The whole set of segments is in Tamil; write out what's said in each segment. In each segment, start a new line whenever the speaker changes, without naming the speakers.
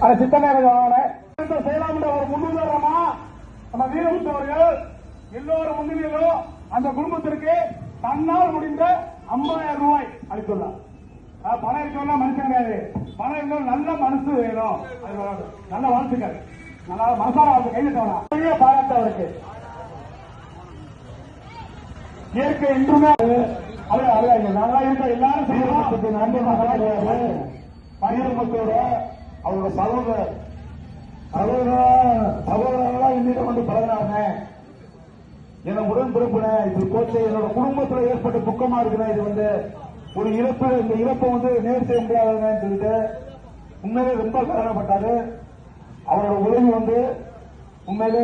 அதை சித்தமே கொஞ்சம் செய்யலாம் என்ற ஒரு முன்னுதாரணமா? நம்ம வீரமுத்து அவர்கள் எல்லோரும் முன்னிலையிலும் அந்த குடும்பத்திற்கு தன்னால் முடிந்த ஐம்பதாயிரம் ரூபாய் அளித்துள்ளார். பணம் இருக்கவங்க மனுஷன் கிடையாது. பணம் இருக்கவங்க நல்ல மனசு வேணும். நல்ல வாழ்த்துக்கள். நல்லா மனசார அவருக்கு கைவிட்டவனா பெரிய பாராட்டு அவருக்கு. இயற்கை என்றுமே அது. அது நல்லா இருக்க எல்லாரும் செய்யணும் நன்றி பயிர்மத்தோட அவரோட சகோதரர். சகோதரர்களா என்னிடம் வந்து பழகிறாங்க. என உடன்பிறப்புன இப்படி போச்சு. என்னோட குடும்பத்தில் ஏற்பட்ட துக்கமா இருக்குண்ணே இது வந்து ஒரு இறப்பு இந்த இறப்பை வந்து நேர் செய்ய முடியாதுன்னு சொல்லிட்டு உண்மையிலே ரொம்ப கவலைப்பட்டாரு. அவரோட உதவி வந்து உண்மையிலே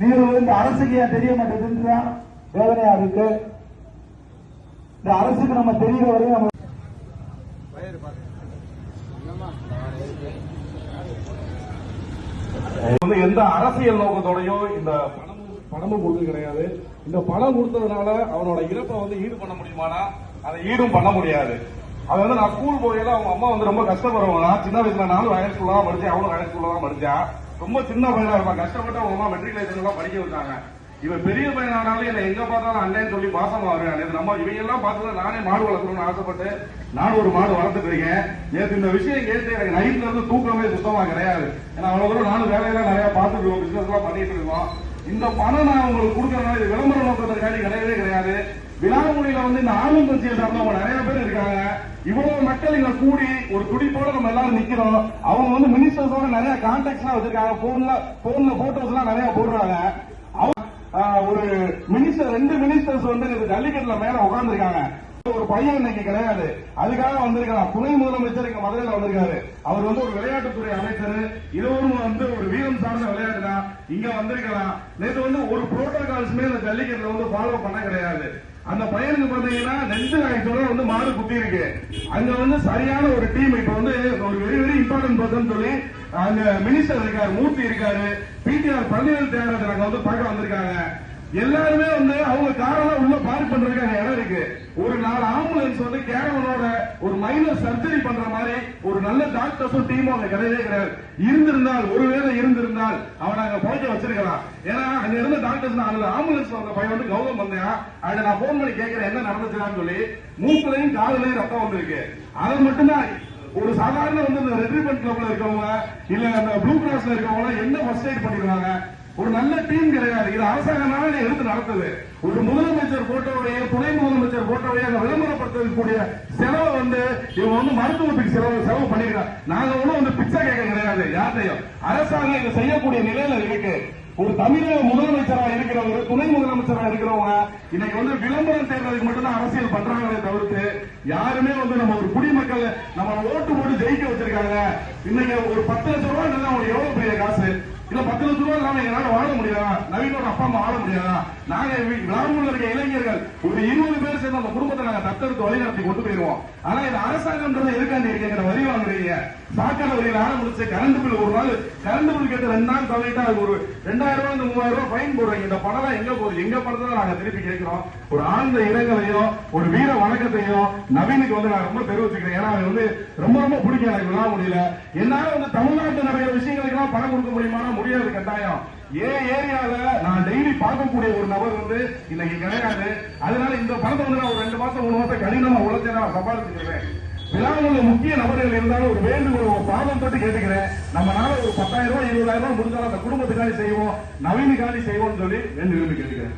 நீர் இந்த அரசுக்கு ஏன் தெரிய மாட்டேங்குதுன்னு தான் வேதனையா இருக்கு. இந்த அரசுக்கு நம்ம தெரியற வரையும் நம்ம
எந்த அரசியல் நோக்கத்தோடயோ இந்த பணமும் பணமும் கொடுத்து கிடையாது. இந்த பணம் கொடுத்ததுனால அவனோட இறப்பை வந்து ஈடு பண்ண முடியுமானா? அதை ஈடும் பண்ண முடியாது. அது வந்து நான் ஸ்கூல் போகையில அவங்க அம்மா வந்து ரொம்ப கஷ்டப்படுறவங்க நான் சின்ன வயசுல நானும் வயல் ஸ்கூல்லாம் படிச்சேன் அவனும் வயல் ஸ்கூல்லாம் படிச்சான் ரொம்ப சின்ன பையனா இருப்பான். கஷ்டப்பட்டு அவங்க அம்மா மெட்ரிகுலேஷன் எல்லாம் படிக்க வச்சாங்க. இவன் பெரிய பையனானாலும் என்ன எங்க பார்த்தாலும் அண்ணன் சொல்லி பாசமா வருவேன். நம்ம இவையெல்லாம் பார்த்து நானே மாடு வளர்க்கணும்னு ஆசைப்பட்டு நானும் ஒரு மாடு வளர்த்துட்டு இருக்கேன். நேற்று இந்த விஷயம் கேட்டு எனக்கு நைட்ல இருந்து தூக்கமே சுத்தமா கிடையாது. ஏன்னா அவ்வளவு தூரம் நானும் வேலையெல்லாம் நிறைய பார்த்துட்டு இருக்கோம் பிசினஸ் எல்லாம் பண்ணிட்டு இருக்கோம். இந்த பணம் நான் உங்களுக்கு கொடுக்கறதுனால இது விளம்பர நோக்கத்திற்காண்டி கிடையவே கிடையாது. விழாமொழியில வந்து இந்த ஆளும் கட்சியை சார்ந்தவங்க நிறைய பேர் இருக்காங்க. இவ்வளவு மக்கள் இங்க கூடி ஒரு துடிப்போட நம்ம எல்லாரும் நிக்கிறோம். அவங்க வந்து மினிஸ்டர்ஸோட நிறைய கான்டாக்ட்ஸ் எல்லாம் வச்சிருக்காங்க. போன்ல போன்ல போட்டோஸ் எல்லாம் நிறைய போடுறாங்க. ஒரு மினிஸ்டர் ரெண்டு மினிஸ்டர்ஸ் வந்து ஜல்லிக்கட்டுல மேல உட்கார்ந்துருக்காங்க ஒரு பையன் இன்னைக்கு கிடையாது. அதுக்காக வந்திருக்கலாம். துணை முதலமைச்சர் இங்க மதுரையில வந்திருக்காரு. அவர் வந்து ஒரு விளையாட்டுத்துறை அமைச்சர். இதுவும் வந்து ஒரு வீரம் சார்ந்த விளையாட்டு தான் இங்க வந்திருக்கலாம். நேற்று வந்து ஒரு புரோட்டோகால்ஸ்மே இந்த ஜல்லிக்கட்டுல வந்து ஃபாலோ பண்ண கிடையாது. அந்த பையனுக்கு பாத்தீங்கன்னா நெஞ்சு ஆயிடுச்சோட வந்து மாடு குத்தி இருக்கு. அங்க வந்து சரியான ஒரு டீம் இப்ப வந்து ஒரு வெரி வெரி இம்பார்ட்டன்ட் பர்சன் சொல்லி அங்க மினிஸ்டர் இருக்காரு மூர்த்தி இருக்காரு. பிடிஆர் பழனிவேல் தேவராஜன் அங்க வந்து பார்க்க வந்திருக்காங்க. எல்லாருமே வந்து அவங்க காரெல்லாம் உள்ள பார்க் பண்றதுக்கு அங்க இடம் இருக்கு. ஒரு நாலு ஆம்புலன்ஸ் வந்து கேரவனோட ஒரு மைனர் சர்ஜரி பண்ற மாதிரி ஒரு நல்ல டாக்டர்ஸும் டீமும் அங்க கிடையவே கிடையாது. இருந்திருந்தால் ஒருவேளை இருந்திருந்தால் அவனை அங்க புழைக்க வச்சிருக்கலாம் ஏன்னா அங்க இருந்த டாக்டர்ஸ் அதுல ஆம்புலன்ஸ் வந்த பையன் வந்து கௌதம் வந்தேன். அதை நான் போன் பண்ணி கேட்கிறேன் என்ன நடந்துச்சுன்னு சொல்லி மூக்குலையும் காதுலையும் ரத்தம் வந்திருக்கு. அதை மட்டும்தான். ஒரு சாதாரண வந்து இந்த ரெட்ரிமெண்ட் கிளப்ல இருக்கவங்க இல்ல அந்த ப்ளூ கிராஸ்ல இருக்கவங்க என்ன ஃபர்ஸ்ட் எய்ட் பண்ணிடுவாங்க? ஒரு நல்ல டீம் கிடையாது. இது அரசாங்கனால எடுத்து நடத்துது. ஒரு முதலமைச்சர் போட்டோடைய துணை முதலமைச்சர் போட்டோடைய அங்க விளம்பரப்படுத்தக்கூடிய செலவை வந்து இவங்க வந்து மருத்துவத்துக்கு செலவு செலவு பண்ணிருக்காங்க. நாங்க ஒண்ணும் வந்து பிச்சை கேட்க கிடையாது. யார்ட்டையும் அரசாங்கம் இதை செய்யக்கூடிய நிலையில இருக்கு. ஒரு தமிழக முதலமைச்சரா இருக்கிறவங்க துணை முதலமைச்சரா இருக்கிறவங்க இன்னைக்கு வந்து விளம்பரம் தேர்தலுக்கு மட்டும்தான் அரசியல் பண்றாங்களே தவிர்த்து யாருமே வந்து நம்ம ஒரு குடிமக்கள் நம்ம ஓட்டு போட்டு ஜெயிக்க வச்சிருக்காங்க. இன்னைக்கு ஒரு பத்து லட்சம் ரூபாய் இருந்தா எவ்வளவு பெரிய காசு? இல்ல பத்து லட்சம் ரூபாய் இல்லாம எங்களால வாழ முடியாதா? நவீனோட அப்பா அம்மா வாழ முடியாதா? நாங்க கிராமத்தில் இருக்க இளைஞர்கள் ஒரு இருபது பேர் சேர்ந்து அந்த குடும்பத்தை நாங்க தத்தெடுத்து வழிநடத்தி கொண்டு போயிருவோம். ஆனா இது அரசாங்கம்ன்றது எதுக்காண்டி இருக்கீங்க? வரி வாங்குறீங்க சாக்கான கரண்ட் பில் ஒரு நாள் கரண்ட் பில் கேட்டு ரெண்டு நாள் தவிர்த்தா அது ஒரு ரெண்டாயிரம் ரூபாய் இந்த மூவாயிரம் ரூபாய் ஃபைன் போடுறாங்க இந்த பணம் எங்க போகுது? எங்க பணத்தை நாங்க திருப்பி கேட்கிறோம்? ஒரு ஆழ்ந்த இரங்கலையும் ஒரு வீர வணக்கத்தையும் நவீனுக்கு வந்து நான் ரொம்ப தெரிவிச்சுக்கிறேன் ஏன்னா அது வந்து ரொம்ப ரொம்ப பிடிக்கும் எனக்கு விழா முடியல என்னால வந்து தமிழ்நாட்டு நிறைய விஷயங்களுக்கு எல்லாம் பணம் கொடுக்க முடியுமானா முடியாது கட்டாயம். ஏன் ஏரியால நான் டெய்லி பார்க்கக்கூடிய ஒரு நபர் வந்து இன்னைக்கு கிடையாது. அதனால இந்த பணத்தை வந்து நான் ஒரு ரெண்டு மாசம் மூணு மாசம் கடினமா உழைச்சு நான் சம்பாதிச்சுக்கிறேன். விழாவில் முக்கிய நபர்கள் இருந்தாலும் ஒரு வேண்டுகோள் ஒரு பாதம் தொட்டு கேட்டுக்கிறேன். நம்மளால ஒரு பத்தாயிரம் ரூபாய் இருபதாயிரம் ரூபாய் முடிஞ்சாலும் அந்த குடும்பத்துக்காக செய்வோம் நவீனுக்காண்டி செய்வோம்னு சொல்லி வேண்டு விரும்பி கேட்டுக்கிறேன்.